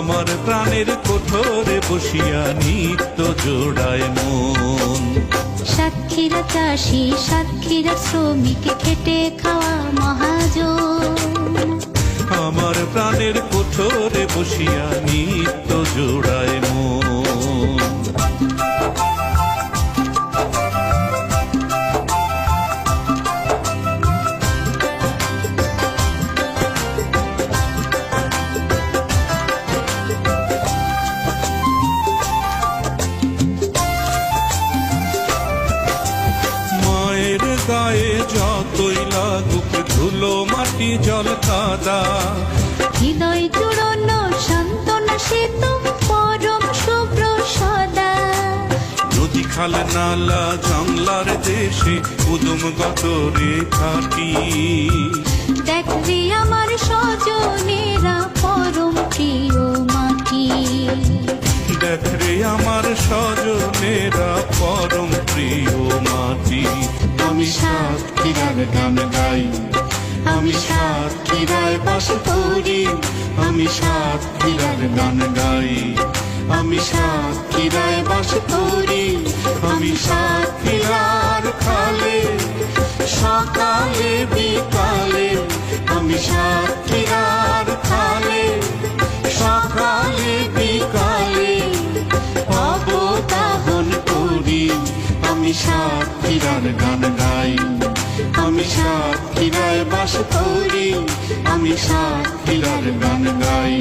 আমার প্রাণের কোঠরে বসিয়া নিত্য জোড়ায় মন। সাক্ষীর চাষি সাক্ষীর শ্রমিক খেটে খাওয়া মহাজন। আমার প্রাণের কোঠরে বসিয়া নিত্য জোড়ায় মন। জল কাদা। হৃদয় জুড়ানো সান্ত্বনা সেতু পরম শুভ্র সদা নদী খাল নালা জংলার দেশে উদম গতরে থাকি দেখবে আমার স্বজনেরা পরম প্রিয় মাটি দেখ রে আমার স্বজনেরা পরম প্রিয় মাটি আমি সাতক্ষীরার গান গাই। আমি সাতক্ষীরায় বাস পড়ি। আমি সাতক্ষীরার গান গাই। আমি সাতক্ষীরায় বাস পড়ি। আমি সাতক্ষীরার খালে, সকালে, বিকালে, আমি সাতক্ষীরার আমি সাতক্ষীরার গান গাই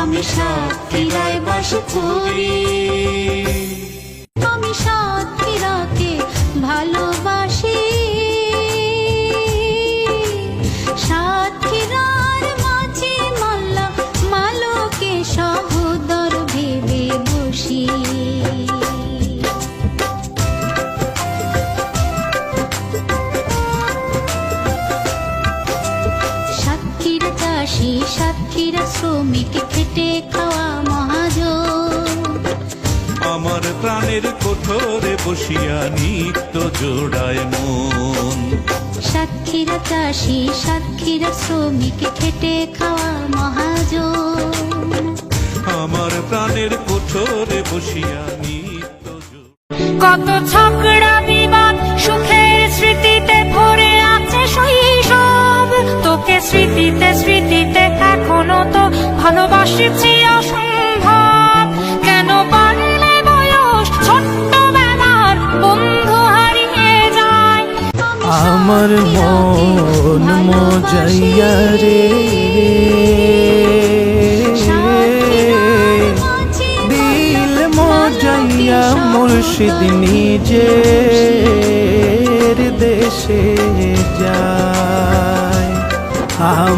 আমি সাক্ষীরায় বাস করি। আমি সাতক্ষীরাকে চাষি সাতক্ষীরা শ্রমিক খেটে খাওয়া মহাজন। আমার প্রাণের কোঠরে বসিয়া নিত্য জোড়ায় মন। সাতক্ষীরা চাষি সাতক্ষীরা শ্রমিক খেটে খাওয়া মহাজন। আমার প্রাণের কোঠরে বসিয়া নিত্য জোড়ায় কত ঝগড়া স্মৃতিতে স্মৃতিতে এখনও তো ভালোবাসছি অসম্ভব কেন পারলে বয়স ছোট্টবেলার বন্ধু হারিয়ে যায়? আমার মন মজাইয়া রে। দিল মজাইয়া মুর্শিদ নিজের দেশে।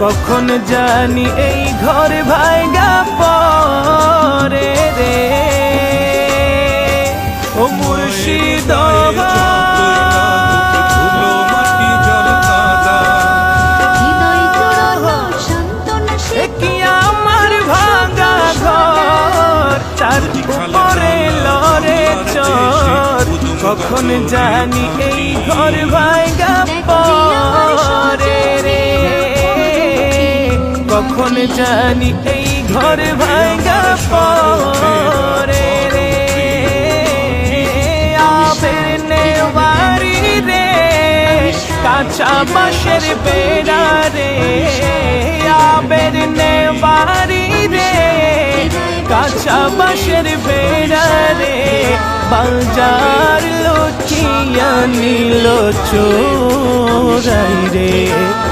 কখন জানি এই ঘর ভাইগা পরে রে? ও মুর্শিদ আমার ভাঙা চর। কখন জানি এই ঘর ভাইগা পরে রে? কখন জানি এই ঘর ভাইগা পরে রে। আবের নেওয়ারি রে, কাঁচা বাঁশের বেড়া রে। আবের নে বাড়ি রে, কাঁচা বাঁশের বেড়া রে। বাজার লুকিয়া নিল চোরাই রে।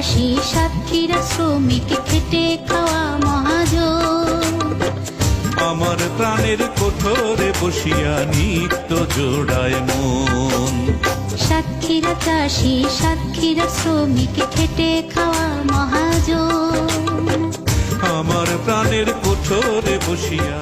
চাষি সাতক্ষীরা শ্রমিক খেটে খাওয়া মহাজন। আমার প্রাণের কোঠরে বসিয়া নিত্য জোড়ায় মন। সাতক্ষীরা চাষি সাতক্ষীরা শ্রমিক খেটে খাওয়া মহাজন। আমার প্রাণের কোঠরে বসিয়া